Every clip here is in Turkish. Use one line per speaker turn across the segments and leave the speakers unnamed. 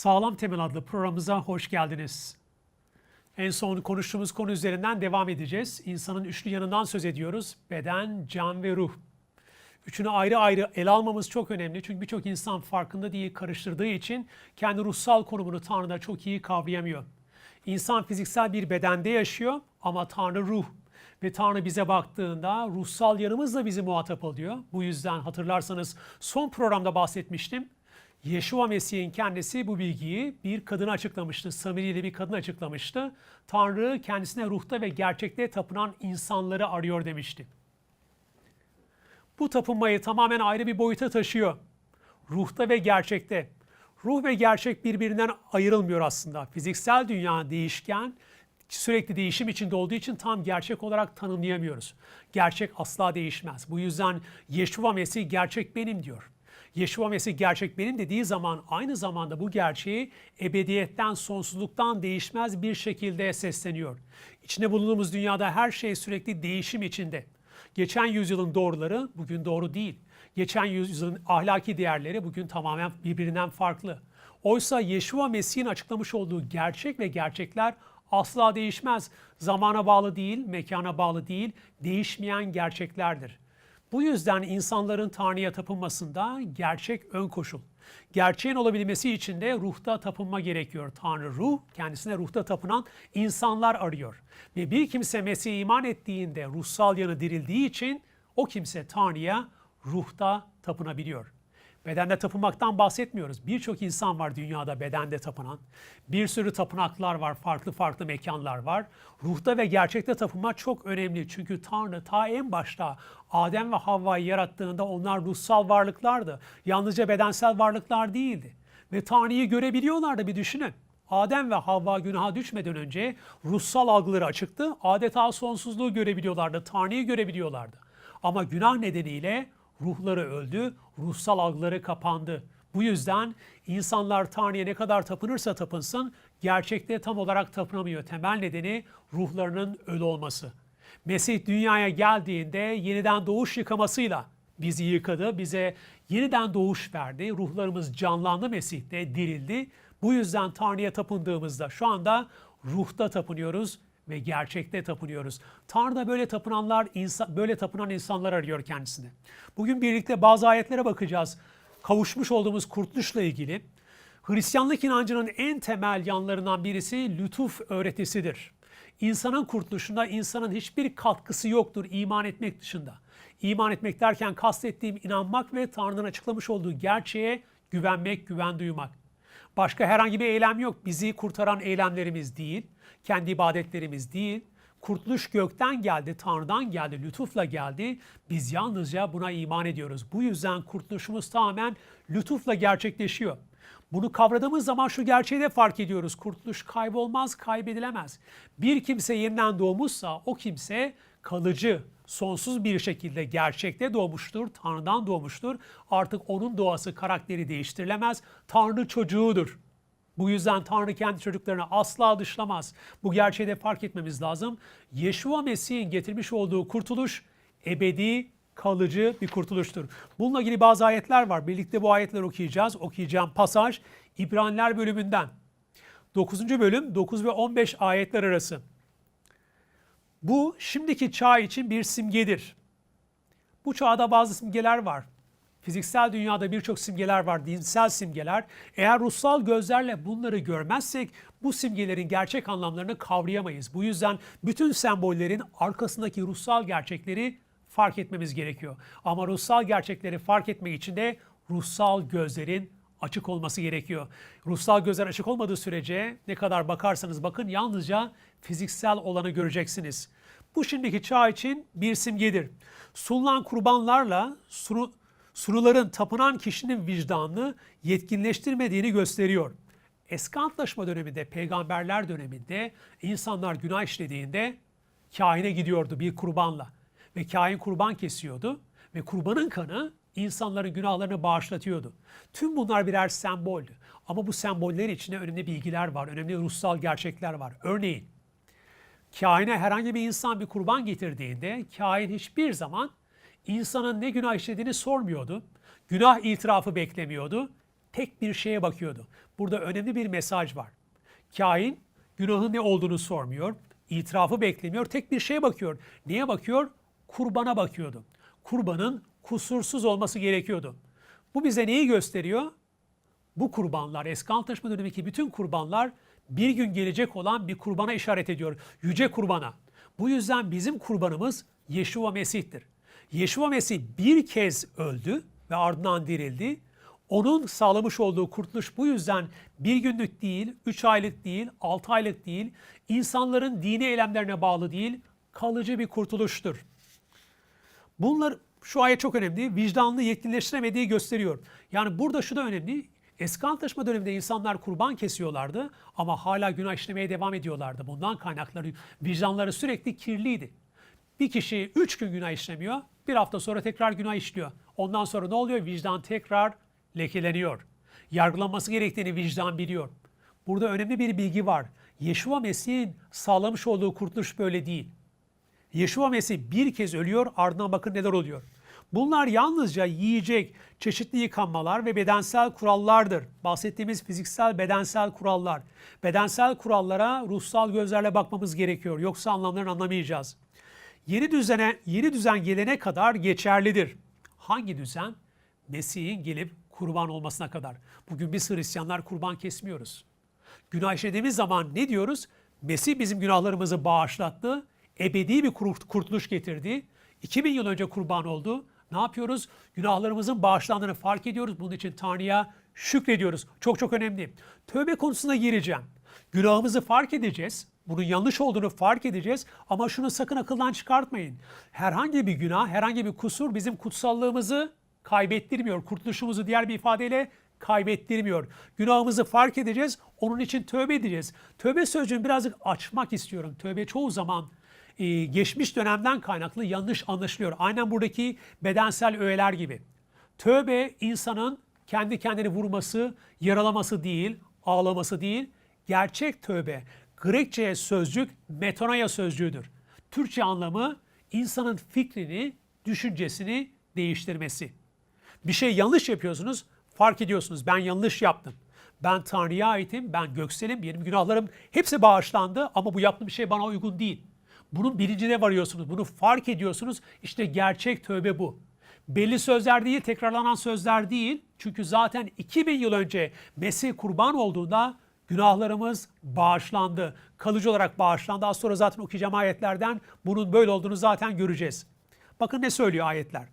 Sağlam Temel adlı programımıza hoş geldiniz. En son konuştuğumuz konu üzerinden devam edeceğiz. İnsanın üçlü yanından söz ediyoruz. Beden, can ve ruh. Üçünü ayrı ayrı ele almamız çok önemli. Çünkü birçok insan farkında değil, karıştırdığı için kendi ruhsal konumunu Tanrı'da çok iyi kavrayamıyor. İnsan fiziksel bir bedende yaşıyor ama Tanrı ruh. Ve Tanrı bize baktığında ruhsal yanımızla bizi muhatap alıyor. Bu yüzden hatırlarsanız son programda bahsetmiştim. Yeşua Mesih'in kendisi bu bilgiyi bir kadına açıklamıştı. Samirili bir kadın açıklamıştı. Tanrı kendisine ruhta ve gerçekte tapınan insanları arıyor demişti. Bu tapınmayı tamamen ayrı bir boyuta taşıyor. Ruhta ve gerçekte. Ruh ve gerçek birbirinden ayrılmıyor aslında. Fiziksel dünya değişken, sürekli değişim içinde olduğu için tam gerçek olarak tanımlayamıyoruz. Gerçek asla değişmez. Bu yüzden Yeşua Mesih gerçek benim diyor. Yeşua Mesih gerçek benim dediği zaman aynı zamanda bu gerçeği ebediyetten, sonsuzluktan değişmez bir şekilde sesleniyor. İçinde bulunduğumuz dünyada her şey sürekli değişim içinde. Geçen yüzyılın doğruları bugün doğru değil. Geçen yüzyılın ahlaki değerleri bugün tamamen birbirinden farklı. Oysa Yeşua Mesih'in açıklamış olduğu gerçek ve gerçekler asla değişmez. Zamana bağlı değil, mekana bağlı değil, değişmeyen gerçeklerdir. Bu yüzden insanların Tanrı'ya tapınmasında gerçek ön koşul. Gerçeğin olabilmesi için de ruhta tapınma gerekiyor. Tanrı ruh, kendisine ruhta tapınan insanlar arıyor. Ve bir kimse Mesih'e iman ettiğinde ruhsal yanı dirildiği için o kimse Tanrı'ya ruhta tapınabiliyor. Bedende tapınmaktan bahsetmiyoruz. Birçok insan var dünyada bedende tapınan. Bir sürü tapınaklar var, farklı farklı mekanlar var. Ruhta ve gerçekte tapınmak çok önemli. Çünkü Tanrı ta en başta Adem ve Havva'yı yarattığında onlar ruhsal varlıklardı. Yalnızca bedensel varlıklar değildi. Ve Tanrı'yı görebiliyorlardı bir düşünün. Adem ve Havva günaha düşmeden önce ruhsal algıları açıktı. Adeta sonsuzluğu görebiliyorlardı, Tanrı'yı görebiliyorlardı. Ama günah nedeniyle ruhları öldü, ruhsal algıları kapandı. Bu yüzden insanlar Tanrı'ya ne kadar tapınırsa tapınsın gerçekte tam olarak tapınamıyor. Temel nedeni ruhlarının ölü olması. Mesih dünyaya geldiğinde yeniden doğuş yıkamasıyla bizi yıkadı, bize yeniden doğuş verdi. Ruhlarımız canlandı Mesih'te, dirildi. Bu yüzden Tanrı'ya tapındığımızda şu anda ruhta tapınıyoruz ve gerçekte tapınıyoruz. Tanrı da böyle tapınanlar, insan, böyle tapınan insanlar arıyor kendisine. Bugün birlikte bazı ayetlere bakacağız. Kavuşmuş olduğumuz kurtuluşla ilgili. Hristiyanlık inancının en temel yanlarından birisi lütuf öğretisidir. İnsanın kurtuluşunda insanın hiçbir katkısı yoktur iman etmek dışında. İman etmek derken kastettiğim inanmak ve Tanrı'nın açıklamış olduğu gerçeğe güvenmek, güven duymak. Başka herhangi bir eylem yok. Bizi kurtaran eylemlerimiz değil, kendi ibadetlerimiz değil. Kurtuluş gökten geldi, Tanrı'dan geldi, lütufla geldi. Biz yalnızca buna iman ediyoruz. Bu yüzden kurtuluşumuz tamamen lütufla gerçekleşiyor. Bunu kavradığımız zaman şu gerçeği de fark ediyoruz. Kurtuluş kaybolmaz, kaybedilemez. Bir kimse yeniden doğmuşsa o kimse kalıcı, sonsuz bir şekilde gerçekte doğmuştur, Tanrı'dan doğmuştur. Artık onun doğası, karakteri değiştirilemez. Tanrı çocuğudur. Bu yüzden Tanrı kendi çocuklarını asla dışlamaz. Bu gerçeği de fark etmemiz lazım. Yeşua Mesih'in getirmiş olduğu kurtuluş ebedi, kalıcı bir kurtuluştur. Bununla ilgili bazı ayetler var. Birlikte bu ayetleri okuyacağız. Okuyacağım pasaj İbraniler bölümünden. 9. bölüm 9 ve 15 ayetler arası. Bu şimdiki çağ için bir simgedir. Bu çağda bazı simgeler var. Fiziksel dünyada birçok simgeler var, dinsel simgeler. Eğer ruhsal gözlerle bunları görmezsek bu simgelerin gerçek anlamlarını kavrayamayız. Bu yüzden bütün sembollerin arkasındaki ruhsal gerçekleri fark etmemiz gerekiyor. Ama ruhsal gerçekleri fark etmek için de ruhsal gözlerin açık olması gerekiyor. Ruhsal gözler açık olmadığı sürece ne kadar bakarsanız bakın yalnızca fiziksel olanı göreceksiniz. Bu şimdiki çağ için bir simgedir. Sunulan kurbanlarla sunu, sunuların tapınan kişinin vicdanını yetkinleştirmediğini gösteriyor. Eski antlaşma döneminde, peygamberler döneminde insanlar günah işlediğinde kahine gidiyordu bir kurbanla. Ve kahin kurban kesiyordu ve kurbanın kanı insanların günahlarını bağışlatıyordu. Tüm bunlar birer semboldü. Ama bu semboller içinde önemli bilgiler var, önemli ruhsal gerçekler var. Örneğin kahine herhangi bir insan bir kurban getirdiğinde kahin hiçbir zaman insanın ne günah işlediğini sormuyordu. Günah itirafı beklemiyordu. tek bir şeye bakıyordu. Burada önemli bir mesaj var. Kain günahın ne olduğunu sormuyor, itirafı beklemiyor, tek bir şeye bakıyor. Neye bakıyor? Kurbana bakıyordu. Kurbanın kusursuz olması gerekiyordu. Bu bize neyi gösteriyor? Bu kurbanlar, eski antlaşma dönemindeki bütün kurbanlar bir gün gelecek olan bir kurbana işaret ediyor. Yüce kurbana. Bu yüzden bizim kurbanımız Yeşua Mesih'tir. Yeşua Mesih bir kez öldü ve ardından dirildi. Onun sağlamış olduğu kurtuluş bu yüzden bir günlük değil, üç aylık değil, altı aylık değil, insanların dini eylemlerine bağlı değil, kalıcı bir kurtuluştur. Bunlar şu ayet çok önemli. Vicdanlı yetkinleştiremediği gösteriyor. Yani burada şu da önemli. Eski antlaşma döneminde insanlar kurban kesiyorlardı ama hala günah işlemeye devam ediyorlardı. Bundan kaynakları vicdanları sürekli kirliydi. Bir kişi üç gün günah işlemiyor, bir hafta sonra tekrar günah işliyor. Ondan sonra ne oluyor? Vicdan tekrar lekeleniyor. Yargılanması gerektiğini vicdan biliyor. Burada önemli bir bilgi var. Yeşua Mesih'in sağlamış olduğu kurtuluş böyle değil. Yeşua Mesih bir kez ölüyor ardından bakın neler oluyor. Bunlar yalnızca yiyecek, çeşitli yıkanmalar ve bedensel kurallardır. Bahsettiğimiz fiziksel bedensel kurallar. Bedensel kurallara ruhsal gözlerle bakmamız gerekiyor. Yoksa anlamlarını anlamayacağız. Yeni düzene, yeni düzen gelene kadar geçerlidir. Hangi düzen? Mesih'in gelip kurban olmasına kadar. Bugün biz Hristiyanlar kurban kesmiyoruz. Günah işlediğimiz zaman ne diyoruz? Mesih bizim günahlarımızı bağışlattı. Ebedi bir kurt- kurtuluş getirdi. 2000 yıl önce kurban oldu. Ne yapıyoruz? Günahlarımızın bağışlandığını fark ediyoruz. Bunun için Tanrı'ya şükrediyoruz. Çok çok önemli. Tövbe konusuna gireceğim. Günahımızı fark edeceğiz. Bunun yanlış olduğunu fark edeceğiz. Ama şunu sakın akıldan çıkartmayın. Herhangi bir günah, herhangi bir kusur bizim kutsallığımızı kaybettirmiyor. Kurtuluşumuzu diğer bir ifadeyle kaybettirmiyor. Günahımızı fark edeceğiz. Onun için tövbe edeceğiz. Tövbe sözcüğünü birazcık açmak istiyorum. Tövbe çoğu zaman e, geçmiş dönemden kaynaklı yanlış anlaşılıyor. Aynen buradaki bedensel öğeler gibi. Tövbe insanın kendi kendini vurması, yaralaması değil, ağlaması değil. Gerçek tövbe Grekçe sözcük metanoia sözcüğüdür. Türkçe anlamı insanın fikrini, düşüncesini değiştirmesi. Bir şey yanlış yapıyorsunuz, fark ediyorsunuz. Ben yanlış yaptım. Ben Tanrı'ya aitim, ben gökselim, benim günahlarım hepsi bağışlandı ama bu yaptığım şey bana uygun değil. Bunun bilincine varıyorsunuz, bunu fark ediyorsunuz. İşte gerçek tövbe bu. Belli sözler değil, tekrarlanan sözler değil. Çünkü zaten 2000 yıl önce Mesih kurban olduğunda günahlarımız bağışlandı. Kalıcı olarak bağışlandı. Az sonra zaten okuyacağım ayetlerden bunun böyle olduğunu zaten göreceğiz. Bakın ne söylüyor ayetler.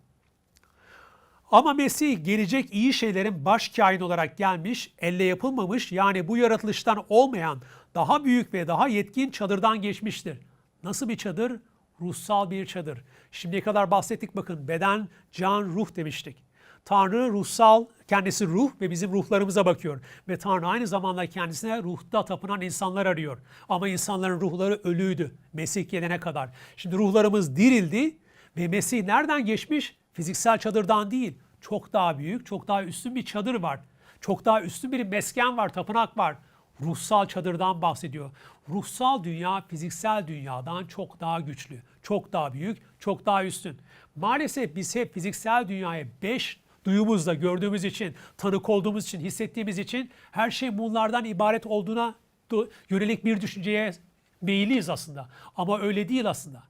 Ama Mesih gelecek iyi şeylerin baş kain olarak gelmiş, elle yapılmamış yani bu yaratılıştan olmayan daha büyük ve daha yetkin çadırdan geçmiştir. Nasıl bir çadır? Ruhsal bir çadır. Şimdiye kadar bahsettik bakın beden, can, ruh demiştik. Tanrı ruhsal, kendisi ruh ve bizim ruhlarımıza bakıyor. Ve Tanrı aynı zamanda kendisine ruhta tapınan insanlar arıyor. Ama insanların ruhları ölüydü Mesih gelene kadar. Şimdi ruhlarımız dirildi ve Mesih nereden geçmiş? Fiziksel çadırdan değil. Çok daha büyük, çok daha üstün bir çadır var. Çok daha üstün bir mesken var, tapınak var. Ruhsal çadırdan bahsediyor. Ruhsal dünya fiziksel dünyadan çok daha güçlü, çok daha büyük, çok daha üstün. Maalesef biz hep fiziksel dünyaya beş duyumuzla gördüğümüz için, tanık olduğumuz için, hissettiğimiz için her şey bunlardan ibaret olduğuna yönelik bir düşünceye meyilliyiz aslında. Ama öyle değil aslında.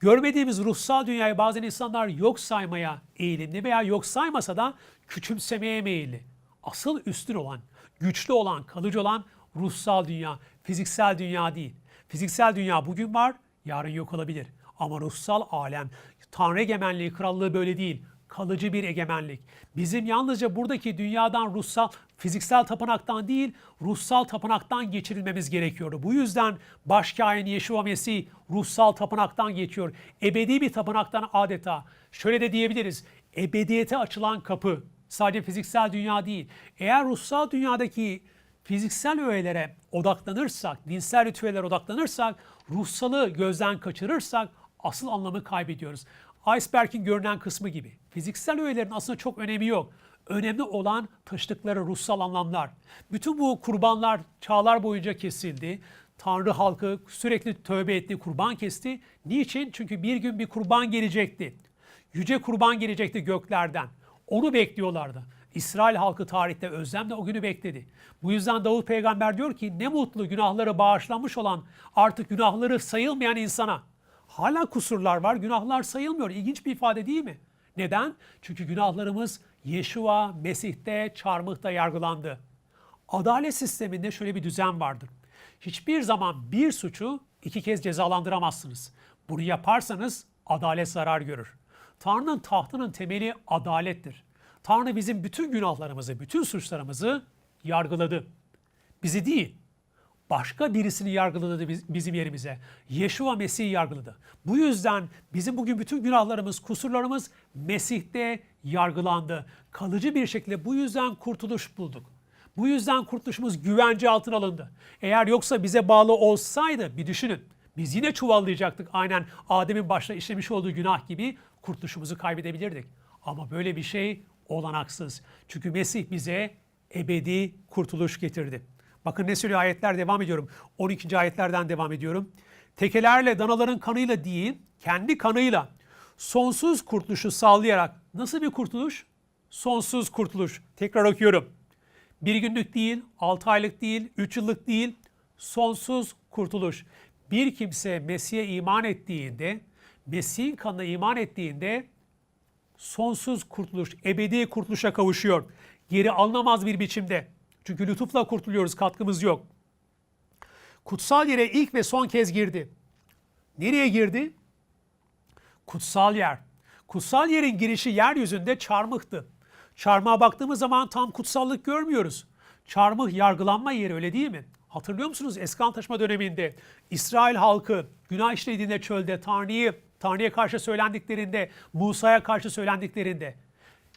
Görmediğimiz ruhsal dünyayı bazen insanlar yok saymaya eğilimli veya yok saymasa da küçümsemeye meyilli. Asıl üstün olan, güçlü olan, kalıcı olan ruhsal dünya, fiziksel dünya değil. Fiziksel dünya bugün var, yarın yok olabilir. Ama ruhsal alem, Tanrı egemenliği, krallığı böyle değil. Kalıcı bir egemenlik. Bizim yalnızca buradaki dünyadan ruhsal, fiziksel tapınaktan değil, ruhsal tapınaktan geçirilmemiz gerekiyordu. Bu yüzden başkain Yeşua Mesih ruhsal tapınaktan geçiyor. Ebedi bir tapınaktan adeta. Şöyle de diyebiliriz. Ebediyete açılan kapı. Sadece fiziksel dünya değil. Eğer ruhsal dünyadaki fiziksel öğelere odaklanırsak, dinsel ritüellere odaklanırsak, ruhsalı gözden kaçırırsak asıl anlamı kaybediyoruz. Iceberg'in görünen kısmı gibi. Fiziksel öğelerin aslında çok önemi yok. Önemli olan taşıdıkları ruhsal anlamlar. Bütün bu kurbanlar çağlar boyunca kesildi. Tanrı halkı sürekli tövbe etti, kurban kesti. Niçin? Çünkü bir gün bir kurban gelecekti. Yüce kurban gelecekti göklerden. Onu bekliyorlardı. İsrail halkı tarihte özlemle o günü bekledi. Bu yüzden Davut peygamber diyor ki ne mutlu günahları bağışlanmış olan artık günahları sayılmayan insana. Hala kusurlar var, günahlar sayılmıyor. İlginç bir ifade değil mi? Neden? Çünkü günahlarımız Yeşua, Mesih'te, çarmıhta yargılandı. Adalet sisteminde şöyle bir düzen vardır. Hiçbir zaman bir suçu iki kez cezalandıramazsınız. Bunu yaparsanız adalet zarar görür. Tanrı'nın tahtının temeli adalettir. Tanrı bizim bütün günahlarımızı, bütün suçlarımızı yargıladı. Bizi değil, başka birisini yargıladı biz- bizim yerimize. Yeşua Mesih'i yargıladı. Bu yüzden bizim bugün bütün günahlarımız, kusurlarımız Mesih'te yargılandı. Kalıcı bir şekilde bu yüzden kurtuluş bulduk. Bu yüzden kurtuluşumuz güvence altına alındı. Eğer yoksa bize bağlı olsaydı bir düşünün. Biz yine çuvallayacaktık aynen Adem'in başta işlemiş olduğu günah gibi kurtuluşumuzu kaybedebilirdik. Ama böyle bir şey olanaksız. Çünkü Mesih bize ebedi kurtuluş getirdi. Bakın ne söylüyor ayetler devam ediyorum. 12. ayetlerden devam ediyorum. Tekelerle danaların kanıyla değil, kendi kanıyla sonsuz kurtuluşu sağlayarak nasıl bir kurtuluş? Sonsuz kurtuluş. Tekrar okuyorum. Bir günlük değil, altı aylık değil, üç yıllık değil, sonsuz kurtuluş. Bir kimse Mesih'e iman ettiğinde, Mesih'in kanına iman ettiğinde sonsuz kurtuluş, ebedi kurtuluşa kavuşuyor. Geri alınamaz bir biçimde. Çünkü lütufla kurtuluyoruz, katkımız yok. Kutsal yere ilk ve son kez girdi. Nereye girdi? Kutsal yer. Kutsal yerin girişi yeryüzünde çarmıhtı. Çarmıha baktığımız zaman tam kutsallık görmüyoruz. Çarmıh yargılanma yeri öyle değil mi? Hatırlıyor musunuz eski antlaşma döneminde İsrail halkı günah işlediğinde çölde Tanrı'yı Tanrı'ya karşı söylendiklerinde, Musa'ya karşı söylendiklerinde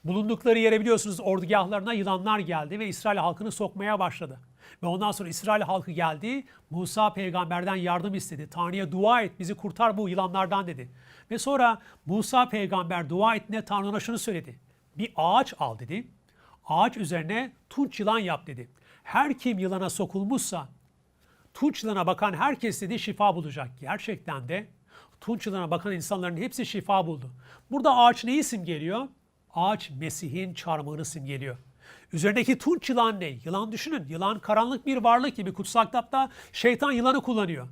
bulundukları yere biliyorsunuz ordugahlarına yılanlar geldi ve İsrail halkını sokmaya başladı. Ve ondan sonra İsrail halkı geldi, Musa peygamberden yardım istedi. Tanrı'ya dua et, bizi kurtar bu yılanlardan dedi. Ve sonra Musa peygamber dua ettiğinde Tanrı ona şunu söyledi. Bir ağaç al dedi. Ağaç üzerine tunç yılan yap dedi. Her kim yılana sokulmuşsa tunç yılana bakan herkes dedi şifa bulacak. Gerçekten de tunç yılana bakan insanların hepsi şifa buldu. Burada ağaç neyi simgeliyor? Ağaç Mesih'in çarmıhını simgeliyor. Üzerindeki tunç yılan ne? Yılan düşünün. Yılan karanlık bir varlık gibi kutsal kitapta şeytan yılanı kullanıyor.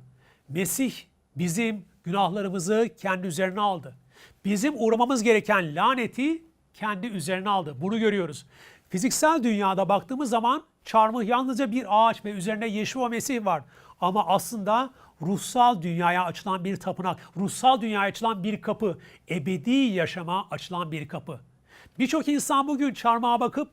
Mesih bizim günahlarımızı kendi üzerine aldı. Bizim uğramamız gereken laneti kendi üzerine aldı. Bunu görüyoruz. Fiziksel dünyada baktığımız zaman çarmıh yalnızca bir ağaç ve üzerine Yeşua Mesih var. Ama aslında ruhsal dünyaya açılan bir tapınak, ruhsal dünyaya açılan bir kapı, ebedi yaşama açılan bir kapı. Birçok insan bugün çarmıha bakıp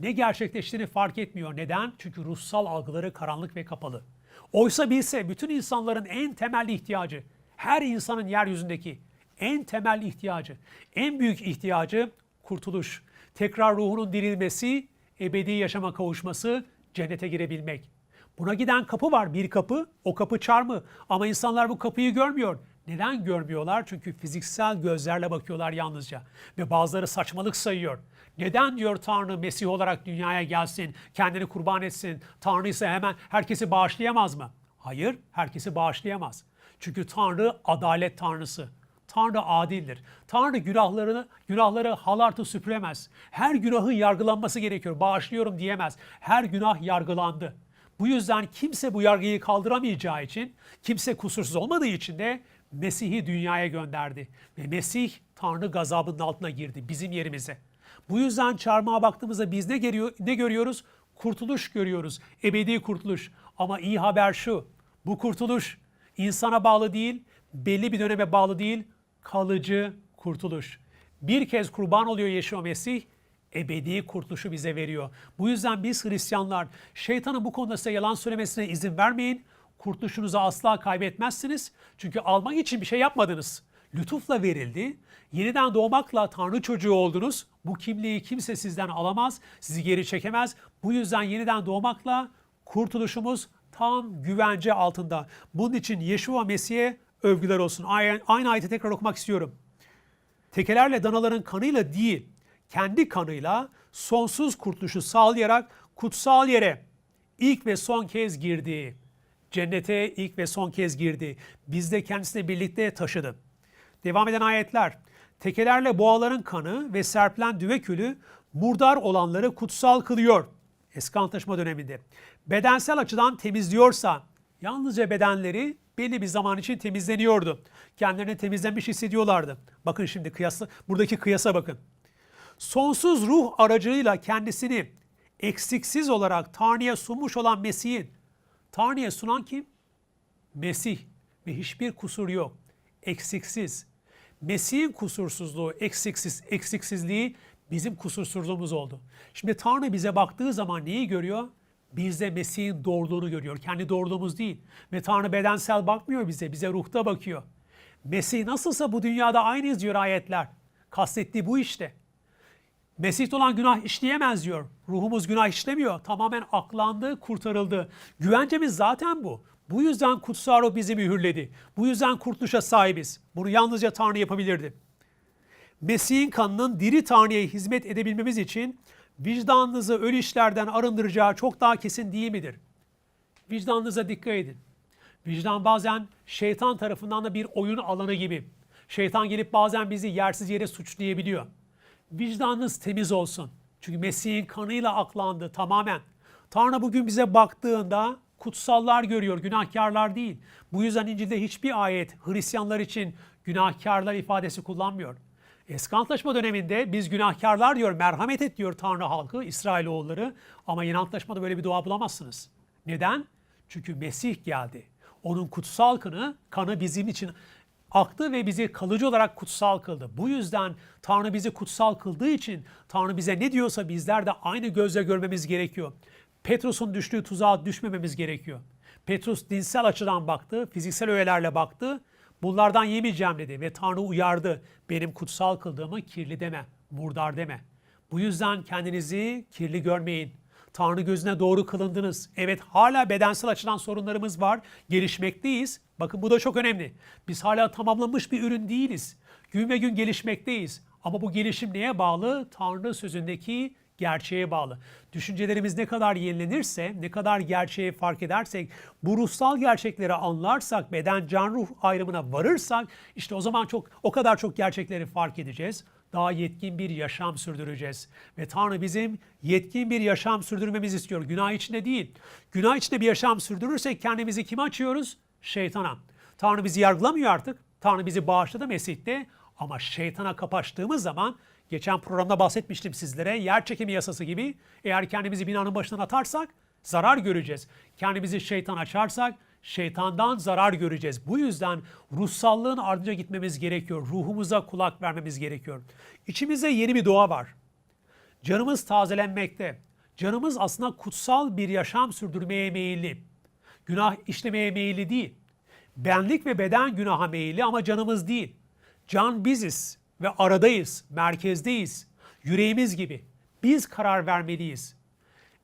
ne gerçekleştiğini fark etmiyor. Neden? Çünkü ruhsal algıları karanlık ve kapalı. Oysa bilse bütün insanların en temel ihtiyacı, her insanın yeryüzündeki en temel ihtiyacı, en büyük ihtiyacı kurtuluş. Tekrar ruhunun dirilmesi, ebedi yaşama kavuşması, cennete girebilmek. Buna giden kapı var, bir kapı. O kapı çarmı. Ama insanlar bu kapıyı görmüyor. Neden görmüyorlar? Çünkü fiziksel gözlerle bakıyorlar yalnızca. Ve bazıları saçmalık sayıyor. Neden diyor Tanrı Mesih olarak dünyaya gelsin, kendini kurban etsin? Tanrı ise hemen herkesi bağışlayamaz mı? Hayır, herkesi bağışlayamaz. Çünkü Tanrı adalet Tanrısı. Tanrı adildir. Tanrı günahlarını, günahları halartı süpüremez. Her günahın yargılanması gerekiyor. Bağışlıyorum diyemez. Her günah yargılandı. Bu yüzden kimse bu yargıyı kaldıramayacağı için, kimse kusursuz olmadığı için de Mesih'i dünyaya gönderdi. Ve Mesih Tanrı gazabının altına girdi bizim yerimize. Bu yüzden çarmıha baktığımızda biz ne, görüyor, ne görüyoruz? Kurtuluş görüyoruz. Ebedi kurtuluş. Ama iyi haber şu. Bu kurtuluş insana bağlı değil, belli bir döneme bağlı değil, kalıcı kurtuluş. Bir kez kurban oluyor Yeşua Mesih, ebedi kurtuluşu bize veriyor. Bu yüzden biz Hristiyanlar şeytanın bu konuda size yalan söylemesine izin vermeyin. Kurtuluşunuzu asla kaybetmezsiniz. Çünkü almak için bir şey yapmadınız. Lütufla verildi. Yeniden doğmakla Tanrı çocuğu oldunuz. Bu kimliği kimse sizden alamaz, sizi geri çekemez. Bu yüzden yeniden doğmakla kurtuluşumuz tam güvence altında. Bunun için Yeşua Mesih'e övgüler olsun. Aynı, ayeti tekrar okumak istiyorum. Tekelerle danaların kanıyla değil, kendi kanıyla sonsuz kurtuluşu sağlayarak kutsal yere ilk ve son kez girdi. Cennete ilk ve son kez girdi. Biz de kendisiyle birlikte taşıdı. Devam eden ayetler. Tekelerle boğaların kanı ve serpilen düve külü Murdar olanları kutsal kılıyor. Eski antlaşma döneminde. Bedensel açıdan temizliyorsa yalnızca bedenleri belli bir zaman için temizleniyordu. Kendilerini temizlenmiş hissediyorlardı. Bakın şimdi kıyasla, buradaki kıyasa bakın. Sonsuz ruh aracılığıyla kendisini eksiksiz olarak Tanrı'ya sunmuş olan Mesih'in Tanrı'ya sunan kim? Mesih ve hiçbir kusur yok. Eksiksiz. Mesih'in kusursuzluğu, eksiksiz, eksiksizliği bizim kusursuzluğumuz oldu. Şimdi Tanrı bize baktığı zaman neyi görüyor? Bizde Mesih'in doğruluğunu görüyor. Kendi doğruluğumuz değil. Ve Tanrı bedensel bakmıyor bize, bize ruhta bakıyor. Mesih nasılsa bu dünyada aynıyız diyor ayetler. Kastettiği bu işte. Mesih'te olan günah işleyemez diyor. Ruhumuz günah işlemiyor. Tamamen aklandı, kurtarıldı. Güvencemiz zaten bu. Bu yüzden kutsal ruh bizi mühürledi. Bu yüzden kurtuluşa sahibiz. Bunu yalnızca Tanrı yapabilirdi. Mesih'in kanının diri Tanrı'ya hizmet edebilmemiz için vicdanınızı ölü işlerden arındıracağı çok daha kesin değil midir? Vicdanınıza dikkat edin. Vicdan bazen şeytan tarafından da bir oyun alanı gibi. Şeytan gelip bazen bizi yersiz yere suçlayabiliyor. Vicdanınız temiz olsun. Çünkü Mesih'in kanıyla aklandı tamamen. Tanrı bugün bize baktığında kutsallar görüyor, günahkarlar değil. Bu yüzden İncil'de hiçbir ayet Hristiyanlar için günahkarlar ifadesi kullanmıyor. Eski Antlaşma döneminde biz günahkarlar diyor, merhamet et diyor Tanrı halkı, İsrailoğulları. Ama yeni Antlaşmada böyle bir dua bulamazsınız. Neden? Çünkü Mesih geldi. Onun kutsal kanı, kanı bizim için aktı ve bizi kalıcı olarak kutsal kıldı. Bu yüzden Tanrı bizi kutsal kıldığı için Tanrı bize ne diyorsa bizler de aynı gözle görmemiz gerekiyor. Petrus'un düştüğü tuzağa düşmememiz gerekiyor. Petrus dinsel açıdan baktı, fiziksel öğelerle baktı. Bunlardan yemeyeceğim dedi ve Tanrı uyardı. Benim kutsal kıldığımı kirli deme, murdar deme. Bu yüzden kendinizi kirli görmeyin. Tanrı gözüne doğru kılındınız. Evet hala bedensel açıdan sorunlarımız var. Gelişmekteyiz. Bakın bu da çok önemli. Biz hala tamamlanmış bir ürün değiliz. Gün ve gün gelişmekteyiz. Ama bu gelişim neye bağlı? Tanrı sözündeki gerçeğe bağlı. Düşüncelerimiz ne kadar yenilenirse, ne kadar gerçeği fark edersek, bu ruhsal gerçekleri anlarsak, beden can ruh ayrımına varırsak, işte o zaman çok o kadar çok gerçekleri fark edeceğiz. Daha yetkin bir yaşam sürdüreceğiz. Ve Tanrı bizim yetkin bir yaşam sürdürmemizi istiyor. Günah içinde değil. Günah içinde bir yaşam sürdürürsek kendimizi kime açıyoruz? Şeytana. Tanrı bizi yargılamıyor artık. Tanrı bizi bağışladı Mesih'te. Ama şeytana kapaştığımız zaman Geçen programda bahsetmiştim sizlere. Yer çekimi yasası gibi eğer kendimizi binanın başından atarsak zarar göreceğiz. Kendimizi şeytan açarsak şeytandan zarar göreceğiz. Bu yüzden ruhsallığın ardınca gitmemiz gerekiyor. Ruhumuza kulak vermemiz gerekiyor. İçimizde yeni bir doğa var. Canımız tazelenmekte. Canımız aslında kutsal bir yaşam sürdürmeye meyilli. Günah işlemeye meyilli değil. Benlik ve beden günaha meyilli ama canımız değil. Can biziz ve aradayız, merkezdeyiz. Yüreğimiz gibi. Biz karar vermeliyiz.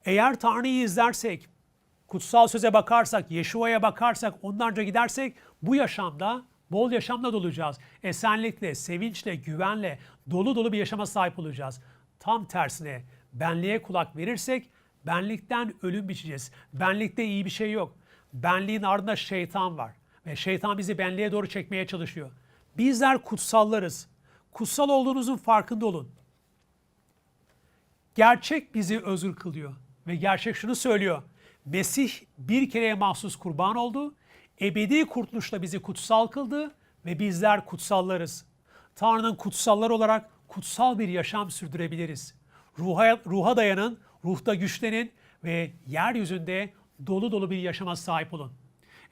Eğer Tanrı'yı izlersek, kutsal söze bakarsak, Yeşua'ya bakarsak, onlarca gidersek bu yaşamda bol yaşamda dolacağız. Esenlikle, sevinçle, güvenle dolu dolu bir yaşama sahip olacağız. Tam tersine benliğe kulak verirsek benlikten ölüm biçeceğiz. Benlikte iyi bir şey yok. Benliğin ardında şeytan var ve şeytan bizi benliğe doğru çekmeye çalışıyor. Bizler kutsallarız kutsal olduğunuzun farkında olun. Gerçek bizi özgür kılıyor ve gerçek şunu söylüyor. Mesih bir kereye mahsus kurban oldu. Ebedi kurtuluşla bizi kutsal kıldı ve bizler kutsallarız. Tanrı'nın kutsalları olarak kutsal bir yaşam sürdürebiliriz. Ruha, ruha dayanın, ruhta güçlenin ve yeryüzünde dolu dolu bir yaşama sahip olun.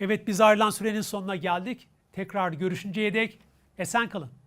Evet biz ayrılan sürenin sonuna geldik. Tekrar görüşünceye dek esen kalın.